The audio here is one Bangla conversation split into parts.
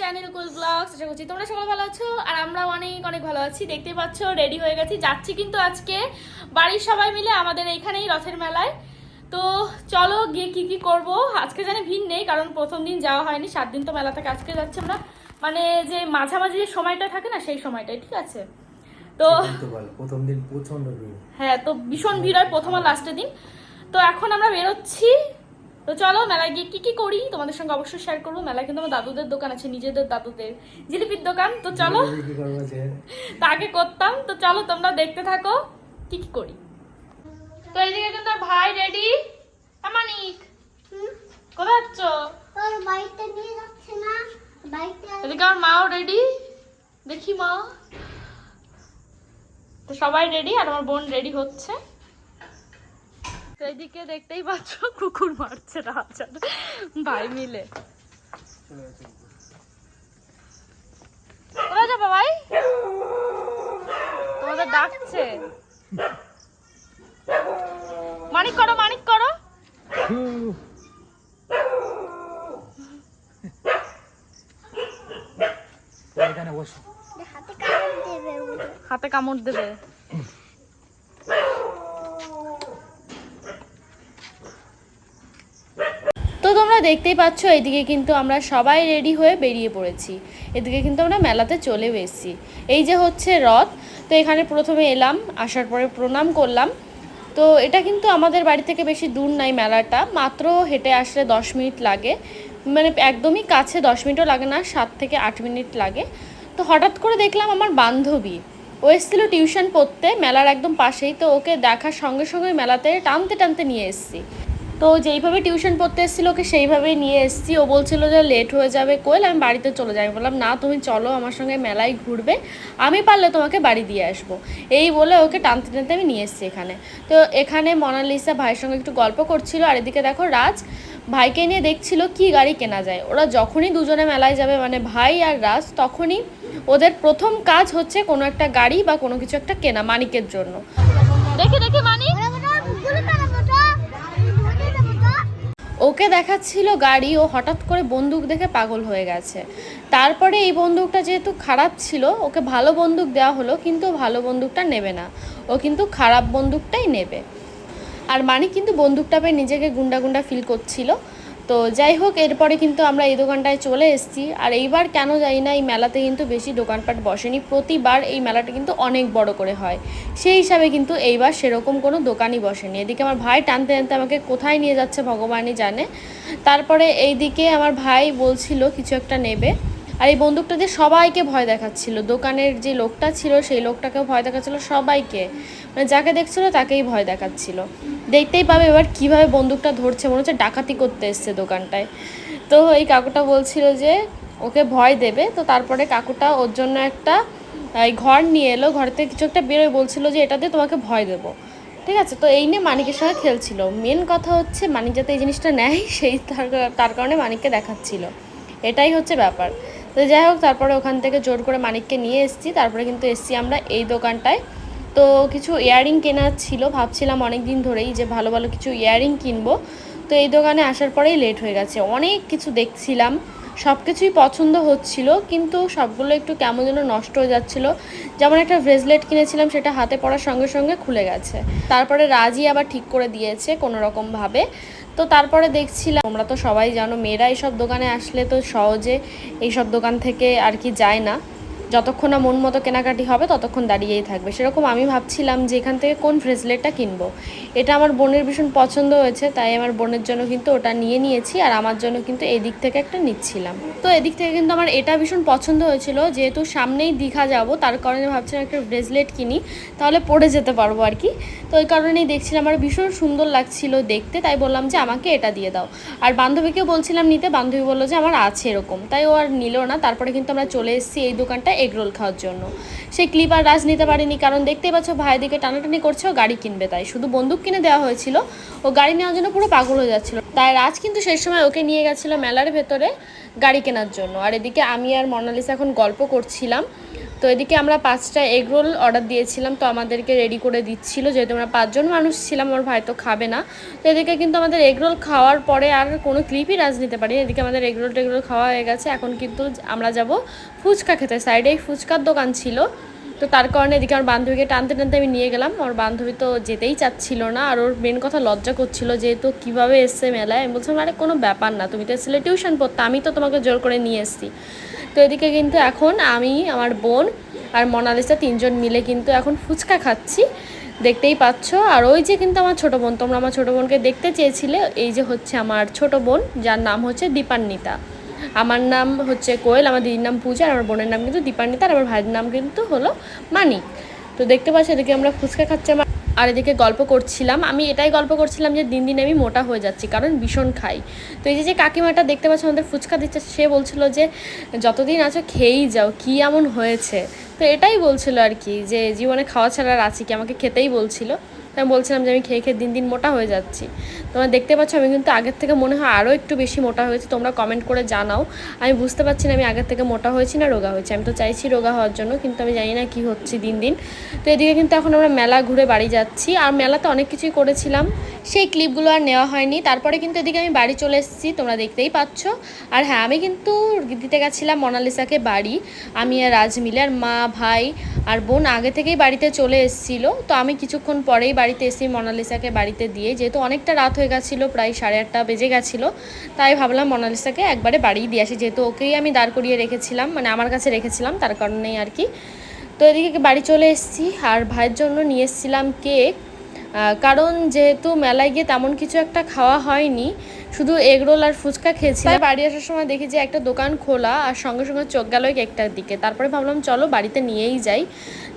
চ্যানেল কুল ব্লগস আশা করছি তোমরা সকলে ভালো আছো, আর আমরাও অনেক অনেক ভালো আছি। দেখতে পাচ্ছ রেডি হয়ে গেছি। যাচ্ছি কিন্তু আজকে বাড়ির সবাই মিলে আমাদের এইখানেই রথের মেলায়। তো চলো গিয়ে কি কি করব? আজকে জানি ভিড় নেই, কারণ প্রথম দিন যাওয়া হয়নি। সাত দিন তো মেলা থেকে আজকে যাচ্ছি আমরা। মানে যে মাঝামাঝি যে সময়টা থাকে না সেই সময়টাই ঠিক আছে? তো প্রথম দিন প্রচণ্ড ভিড়। হ্যাঁ তো ভীষণ ভিড় হয় প্রথম আর লাস্টের দিন। তো এখন আমরা বেরোচ্ছি। তো চলো মেলায় গিয়ে কি কি করি? তোমাদের সঙ্গে অবশ্যই শেয়ার করব। মেলায় কিন্তু আমার দাদুদের দোকান আছে নিজেদের দাদুদের জিলিপির দোকান। তো চলো তা আগে করতাম। তো চলো তোমরা দেখতে থাকো কি কি করি। তো এইদিকে কিন্তু ভাই রেডি মানিক। কোথায় যাচ্ছ তোর বাইকটা নিয়ে যাচ্ছে না বাইকটা এদিকে আমার মাও রেডি দেখি মা। তো সবাই রেডি আর আমার বোন রেডি হচ্ছে। তো এদিকে দেখতেই পাচ্ছ, কুকুর মারছে রাজার। ভাই মিলে। তোমাদের ডাকছে। মানিক করো মানিক করো। এখানে বসো। হাতে কামড় দেবে। তো তোমরা দেখতেই পাচ্ছ, এদিকে কিন্তু আমরা সবাই রেডি হয়ে বেরিয়ে পড়েছি। এদিকে কিন্তু আমরা মেলাতে চলেও এসেছি। এই যে হচ্ছে রথ, তো এখানে প্রথমে এলাম, আসার পরে প্রণাম করলাম। তো এটা কিন্তু আমাদের বাড়ি থেকে বেশি দূর নাই মেলাটা, মাত্র হেঁটে আসলে দশ মিনিট লাগে। মানে একদমই কাছে দশ মিনিটও লাগে না, সাত থেকে আট মিনিট লাগে। তো হঠাৎ করে দেখলাম আমার বান্ধবী। ও এসেছিল টিউশন পড়তে, মেলার একদম পাশেই। তো ওকে দেখার সঙ্গে সঙ্গে মেলাতে টানতে টানতে নিয়ে এসেছি। তো যেইভাবে টিউশন পড়তে এসেছিল, ওকে সেইভাবেই নিয়ে এসেছি। ও বলছিল যে লেট হয়ে যাবে কোয়েল আমি বাড়িতে চলে যাই। বললাম, না, তুমি চলো, আমার সঙ্গে মেলায় ঘুরবে। আমি পারলে তোমাকে বাড়ি দিয়ে আসব। এই বলে ওকে টানতে টানতে আমি নিয়ে এসেছি এখানে। তো এখানে মনালিসা ভাইয়ের সঙ্গে একটু গল্প করছিল। আর এদিকে দেখো রাজ ভাইকে নিয়ে দেখছিল কি গাড়ি কেনা যায়। ওরা যখনই দুজনে মেলায় যাবে মানে ভাই আর রাজ তখনই ওদের প্রথম কাজ হচ্ছে কোনো একটা গাড়ি বা কোনো কিছু একটা কেনা মানিকের জন্য। দেখে দেখে মানিক। ওরা বলে, "গুলো টানাবো তো, ধরে দেবো তো।" ওকে দেখাচ্ছিল গাড়ি ও হঠাৎ করে বন্দুক দেখে পাগল হয়ে গেছে। তারপরে এই বন্দুকটা যেহেতু খারাপ ছিল ওকে ভালো বন্দুক দেওয়া হলো কিন্তু ভালো বন্দুকটা নেবে না। ও কিন্তু খারাপ বন্দুকটাই নেবে। আর মানে কিন্তু বন্দুকটা পেয়ে নিজেকে গুন্ডা গুন্ডা ফিল করছিল। তো যাই হোক, এরপরে কিন্তু আমরা এই দোকানটায় চলে এসেছি। আর এইবার কেন যাই না, এই মেলাতে কিন্তু বেশি দোকানপাট বসেনি। প্রতিবার এই মেলাটা কিন্তু অনেক বড় করে হয়। সেই হিসাবে কিন্তু এইবার সেরকম কোনো দোকানই বসেনি। এদিকে আমার ভাই টানতে টানতে আমাকে কোথায় নিয়ে যাচ্ছে ভগবানই জানে। তারপরে এইদিকে আমার ভাই বলছিল, কিছু একটা নেবে। আর এই বন্দুকটা দিয়ে সবাইকে ভয় দেখাচ্ছিল, দোকানের যে লোকটা ছিল, সেই লোকটাকেও ভয় দেখাচ্ছিল সবাইকে। মানে যাকে দেখছিল তাকেই ভয় দেখাচ্ছিল। দেখতেই পাবে এবার কীভাবে বন্দুকটা ধরছে, মনে হচ্ছে ডাকাতি করতে এসছে দোকানটায়। তো এই কাকুটা বলছিল যে, ওকে ভয় দেবে। তো তারপরে কাকুটা ওর জন্য একটা এই ঘর নিয়ে এলো। ঘর থেকে কিছু একটা বেরোয় বলছিল যে, এটা দিয়ে তোমাকে ভয় দেবো। ঠিক আছে? তো এই নিয়ে মানিকের সঙ্গে খেলছিল। মেন কথা হচ্ছে মানিক যাতে এই জিনিসটা নেয়, সেই তার তার কারণে মানিককে দেখাচ্ছিল। এটাই হচ্ছে ব্যাপার। তো যাই হোক, তারপরে ওখান থেকে জোর করে মানিককে নিয়ে এসেছি। তারপরে কিন্তু এসেছি আমরা এই দোকানটায়। তো কিছু ইয়াররিং কেনার ছিল, ভাবছিলাম অনেক দিন ধরেই যে ভালো ভালো কিছু ইয়াররিং কিনবো। তো এই দোকানে আসার পরেই লেট হয়ে গেছে। অনেক কিছু দেখছিলাম সব কিছুই পছন্দ হচ্ছিল, কিন্তু সবগুলো একটু কেমন যেন নষ্ট হয়ে যাচ্ছিল। যেমন একটা ব্রেসলেট কিনেছিলাম, সেটা হাতে পড়ার সঙ্গে সঙ্গে খুলে গেছে। তারপরে রাজি আবার ঠিক করে দিয়েছে কোনো রকমভাবে তো তারপরে দেখছিলাম, তোমরা তো সবাই জানো, মেয়েরা এইসব দোকানে আসলে তো সহজে এইসব দোকান থেকে আর কি যায় না। যতক্ষণ না মন মতো কেনাকাটি হবে, ততক্ষণ দাঁড়িয়েই থাকবে। সেরকম আমি ভাবছিলাম যে এখান থেকে কোন ব্রেসলেটটা কিনবো। এটা আমার বোনের ভীষণ পছন্দ হয়েছে, তাই আমার বোনের জন্য কিন্তু ওটা নিয়ে নিয়েছি আর আমার জন্য কিন্তু এদিক থেকে একটা নিচ্ছিলাম। তো এদিক থেকে কিন্তু আমার এটা ভীষণ পছন্দ হয়েছিল, যেহেতু সামনেই দীঘা যাব, তার কারণে ভাবছিলাম একটা ব্রেসলেট কিনি, তাহলে পরে যেতে পারব আর কি। তো ওই কারণেই দেখছিলাম, আমার ভীষণ সুন্দর লাগছিল দেখতে, তাই বললাম যে আমাকে এটা দিয়ে দাও। আর বান্ধবীকেও বলছিলাম নিতে, বান্ধবী বলল যে আমার আছে এরকম, তাই ও আর নিল না, তারপরে কিন্তু আমরা চলে এসেছি এই দোকানটা এগ রোল খাওয়ার জন্য। সেই ক্লিপ আর রাজ নিতে পারেনি, কারণ দেখতেই পাচ্ছ ভাই দিকে টানাটানি করছে, ও গাড়ি কিনবে তাই। শুধু বন্দুক কিনে দেওয়া হয়েছিল, ও গাড়ি নেওয়ার জন্য পুরো পাগল হয়ে যাচ্ছিল। তাই রাজ কিন্তু সেই সময় ওকে নিয়ে গেছিল মেলার ভেতরে। গাড়ি কেনার জন্য। আর এদিকে আমি আর মনালিসা এখন গল্প করছিলাম। তো এদিকে আমরা পাঁচটা এগ রোল অর্ডার দিয়েছিলাম, তো আমাদেরকে রেডি করে দিচ্ছিল। যেহেতু আমরা পাঁচজন মানুষ ছিলাম আমার ভাই তো খাবে না। তো এদিকে কিন্তু আমাদের এগ রোল খাওয়ার পরে আর কোনো ক্লিপই রাজ নিতে পারি এদিকে আমাদের এগ রোল টেগ রোল খাওয়া হয়ে গেছে। এখন কিন্তু আমরা যাব ফুচকা খেতে। সাইডে ফুচকার দোকান ছিল। তো তার কারণে এদিকে আমার বান্ধবীকে টানতে টানতে আমি নিয়ে গেলাম। আমার বান্ধবী তো যেতেই চাচ্ছিল না। আর ওর মেন কথা লজ্জা করছিল যেহেতু কীভাবে এসছে মেলায়। আমি বলছিলাম, আরে, কোনো ব্যাপার না। তুমি তো এসেছিলে টিউশন পড়তে। আমি তো তোমাকে জোর করে নিয়ে এসেছি। তো এদিকে কিন্তু এখন আমি, আমার বোন আর মনালিসা তিনজন মিলে কিন্তু এখন ফুচকা খাচ্ছি। দেখতেই পাচ্ছ। আর ওই যে কিন্তু আমার ছোটো বোন, তোমরা আমার ছোটো বোনকে দেখতে চেয়েছিলে। এই যে হচ্ছে আমার ছোটো বোন, যার নাম হচ্ছে দীপান্বিতা। আমার নাম হচ্ছে কোয়েল, আমার দিদির নাম পূজা, আর আমার বোনের নাম কিন্তু দীপান্বিতা, আর আমার ভাইয়ের নাম কিন্তু হলো মানিক। তো দেখতে পাচ্ছি, এদিকে আমরা ফুচকা খাচ্ছি আমার আর এদিকে গল্প করছিলাম। আমি এটাই গল্প করছিলাম যে দিন দিন আমি মোটা হয়ে যাচ্ছি, কারণ ভীষণ খাই। তো এই যে কাকিমাটা দেখতে পাচ্ছ, আমাদের ফুচকা দিচ্ছে, সে বলছিল যে, যতদিন আছো খেয়েই যাও, কি এমন হয়েছে? তো এটাই বলছিল আর কি, যে জীবনে খাওয়া ছাড়া আছি কি? আমাকে খেতেই বলছিল। তো আমি বলছিলাম যে আমি খেয়ে খেয়ে দিন দিন মোটা হয়ে যাচ্ছি। তোমরা দেখতে পাচ্ছ আমি কিন্তু আগের থেকে মনে হয় আরও একটু বেশি মোটা হয়েছে, তোমরা কমেন্ট করে জানাও। আমি বুঝতে পারছি না আমি আগের থেকে মোটা হয়েছি না রোগা হয়েছি, আমি তো চাইছি রোগা হওয়ার জন্য, কিন্তু আমি জানি না কি হচ্ছে দিন দিন। তো এদিকে কিন্তু এখন আমরা মেলা ঘুরে বাড়ি যাচ্ছি, আর মেলাতে অনেক কিছুই করেছিলাম। সেই ক্লিপগুলো আর নেওয়া হয়নি, তারপরে কিন্তু এদিকে আমি বাড়ি চলে এসেছি, তোমরা দেখতেই পাচ্ছ। আর হ্যাঁ আমি কিন্তু দিতে গেছিলাম মোনালিসাকে বাড়ি, আমি আর রাজ মিলে, আর মা, ভাই, আর বোন আগে থেকেই বাড়িতে চলে এসেছিল। তো আমি কিছুক্ষণ পরেই বাড়িতে এসে মোনালিসাকে বাড়িতে দিয়ে, যেহেতু অনেকটা রাত হয়ে গেছিল, প্রায় সাড়ে আটটা বেজে গেছিল, তাই ভাবলাম মোনালিসাকে একবারে বাড়ি দিয়ে আসি। যেহেতু ওকেই আমি দাঁড় করিয়ে রেখেছিলাম মানে আমার কাছে রেখেছিলাম, তার কারণেই আর কি। তো এদিকে বাড়ি চলে এসেছি, আর ভাইয়ের জন্য নিয়ে এসেছিলাম কেক। কারণ যেহেতু মেলায় গিয়ে তেমন কিছু একটা খাওয়া হয়নি শুধু এগরোল আর ফুচকা খেয়েছি তাই বাড়ি আসার সময় দেখি যে একটা দোকান খোলা আর সঙ্গে সঙ্গে চোখ গেল কেকটার দিকে। তারপরে ভাবলাম, চলো বাড়িতে নিয়েই যাই।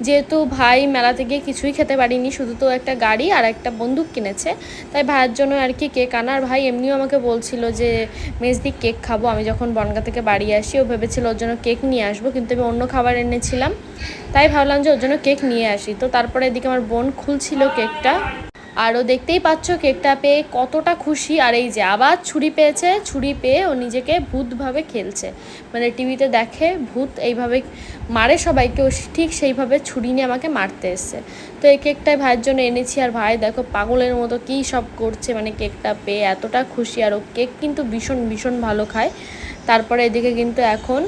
যেহেতু ভাই মেলাতে গিয়ে কিছুই খেতে পারিনি, শুধু তো একটা গাড়ি আর একটা বন্দুক কিনেছে। তাই ভাইয়ের জন্য আর কি কেক আনার ভাই এমনিও আমাকে বলছিল যে, মেজদি, কেক খাব। আমি যখন বনগা থেকে বাড়ি আসি, ও ভেবেছিল ওর জন্য কেক নিয়ে আসব, কিন্তু আমি অন্য খাবার এনেছিলাম। তাই ভাবলাম যে ওর জন্য কেক নিয়ে আসি। তো তারপরে এদিকে আমার বোন খুলছিল কেকটা। আর ও দেখতেই পাচ্ছ কেকটা পেয়ে কতটা খুশি। আর এই যে আবার ছুরি পেয়েছে, ছুরি পেয়ে ও নিজেকে ভূতভাবে খেলছে। মানে টিভিতে দেখে ভূত এইভাবে মারে সবাইকে, ও ঠিক সেইভাবে ছুরি নিয়ে আমাকে মারতে এসছে। তো এই কেকটাই ভাইয়ের জন্য এনেছি। আর ভাই, দেখো পাগলের মতো কী সব করছে মানে কেকটা পেয়ে এতটা খুশি। আর ও কেক কিন্তু ভীষণ ভীষণ ভালো খায়। তারপরে এদিকে কিন্তু এখন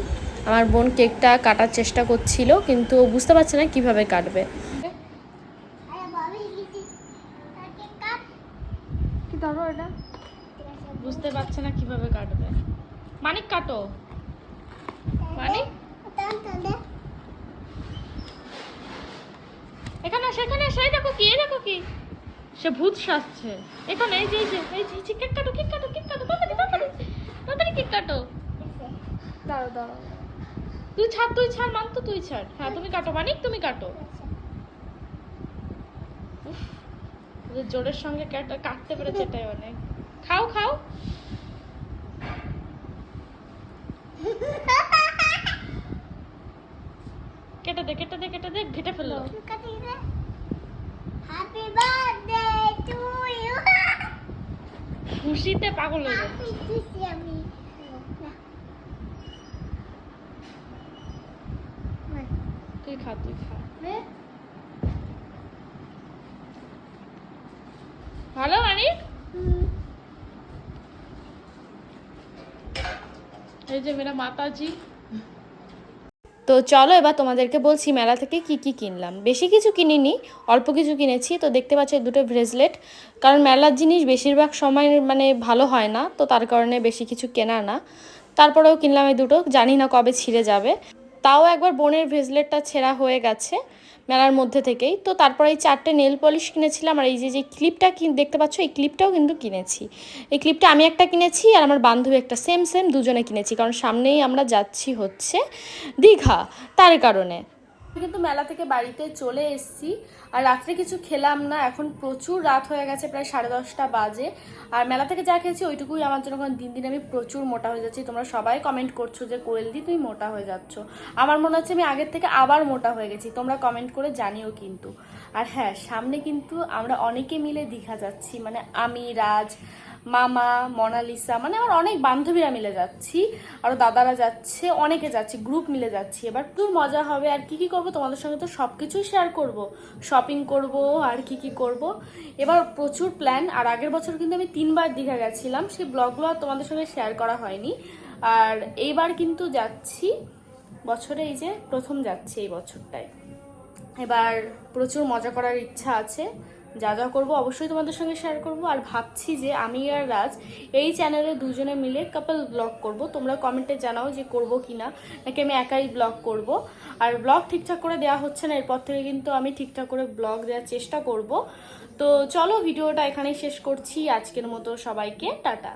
আমার বোন কেকটা কাটার চেষ্টা করছিল, কিন্তু ও বুঝতে পারছে না কীভাবে কাটবে আরে বাবা গেছি তাকে কাট কি ধরো এটা ঠিক আছে বুঝতে পারছে না কীভাবে কাটবে মানিক কাটো মানিক টান টান দে এখানে সেখানে সেই দেখো কি? এই দেখো কি? সে ভূত সাজছে। এখানে এই যে এই যে এই যে, কেক কাটো কেক কাটো কেক কাটো তাড়াতাড়ি তাড়াতাড়ি তাড়াতাড়ি কেক কাটো। দাঁড়াও দাঁড়াও। তুই ছাড় তুই ছাড় মান তো তুই ছাড়। হ্যাঁ তুমি কাটো মানিক তুমি কাটো। জোরের সঙ্গে কাট- কাটতে পেরেছে এটাই অনেক। খাও খাও। কেটে দে কেটে দে কেটে দে ঘেটে ফেলল। খুশিতে পাগল হয়ে আমি তুই খা তুই খা। ভালো মানিক? এই যে মেরা মাতাজি। তো চলো এবার তোমাদেরকে বলছি মেলা থেকে কি কি কিনলাম। বেশি কিছু কিনিনি, অল্প কিছু কিনেছি। তো দেখতে পাচ্ছি দুটো ব্রেসলেট কারণ মেলার জিনিস বেশিরভাগ সময় মানে ভালো হয় না, তো তার কারণে বেশি কিছু কেনা না। তারপরেও কিনলাম এই দুটো। জানি না কবে ছিঁড়ে যাবে। তাও একবার বোনের ব্রেসলেটটা ছেঁড়া হয়ে গেছে। মেলার মধ্যে থেকেই। তো তারপরে এই চারটে নেল পলিশ কিনেছিলাম আর এই যে যে ক্লিপটা দেখতে পাচ্ছ, এই ক্লিপটাও কিন্তু কিনেছি। এই ক্লিপটা আমি একটা কিনেছি আর আমার বান্ধবী একটা সেম সেম দুজনে কিনেছি। কারণ সামনেই আমরা যাচ্ছি হচ্ছে দীঘা। তার কারণে। কিন্তু মেলা থেকে বাড়িতে চলে এসেছি। আর রাত্রে কিছু খেলাম না, এখন প্রচুর রাত হয়ে গেছে, প্রায় সাড়ে দশটা বাজে। আর মেলা থেকে যা খেয়েছি ওইটুকুই আমার জন্য দিন দিন আমি প্রচুর মোটা হয়ে যাচ্ছি। তোমরা সবাই কমেন্ট করছ যে, কোয়েল দি, তুমি মোটা হয়ে যাচ্ছ। আমার মনে হচ্ছে আমি আগের থেকে আবার মোটা হয়ে গেছি। তোমরা কমেন্ট করে জানিও কিন্তু। আর হ্যাঁ সামনে কিন্তু আমরা অনেকে মিলে দীঘা যাচ্ছি। মানে আমি, রাজ মামা, মনালিসা মানে আমার অনেক বান্ধবীরা মিলে যাচ্ছি আরও দাদারা যাচ্ছে, অনেকে যাচ্ছে গ্রুপ মিলে যাচ্ছি। এবার টুর মজা হবে, আর কি কি করব তোমাদের সঙ্গে তো সব কিছুই শেয়ার করব। শপিং করব, আর কি কি করব। এবার প্রচুর প্ল্যান আর আগের বছর কিন্তু আমি তিনবার দীঘা গেছিলাম সেই ব্লগগুলো আর তোমাদের সঙ্গে শেয়ার করা হয়নি। আর এইবার কিন্তু যাচ্ছি, বছরে এই যে প্রথম যাচ্ছি এই বছরটায়। এবার প্রচুর মজা করার ইচ্ছা আছে যা যা করব অবশ্যই তোমাদের সঙ্গে শেয়ার করব। আর ভাবছি যে আমি আর রাজ এই চ্যানেলে দুজনে মিলে কাপল ব্লগ করব। তোমরা কমেন্টে জানাও যে করব কি না নাকি আমি একাই ব্লগ করব। আর ব্লগ ঠিকঠাক করে দেওয়া হচ্ছে না। এরপর থেকে কিন্তু আমি ঠিকঠাক করে ব্লগ দেওয়ার চেষ্টা করব। তো চলো ভিডিওটা এখানেই শেষ করছি। আজকের মতো সবাইকে, টাটা।